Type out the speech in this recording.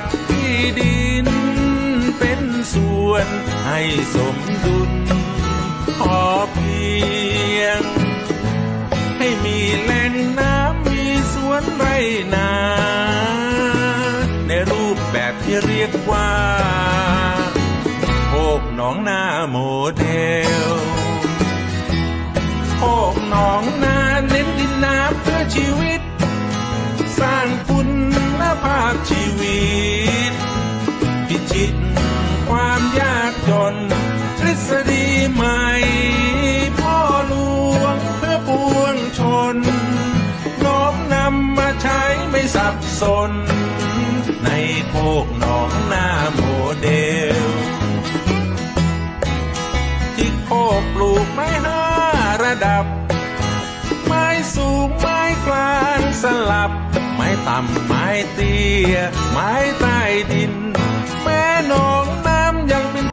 ดที่ดิน เป็นส่วนให้สมดุลพอเพียง ให้มีแหล่งน้ำมีสวนไรนา ในรูปแบบที่เรียกว่าโคกหนองนาโมเดล ความยากจน ทฤษฎีใหม่ พ่อหลวงเพื่อปวงชน น้อมนำมาใช้ไม่สับสน ในโคกหนองหน้าโมเดล ที่โคกปลูกไม้ห้าระดับ ไม้สูงไม้กลางสลับ ไม้ต่ำไม้เตี้ย ไม้ใต้ดิน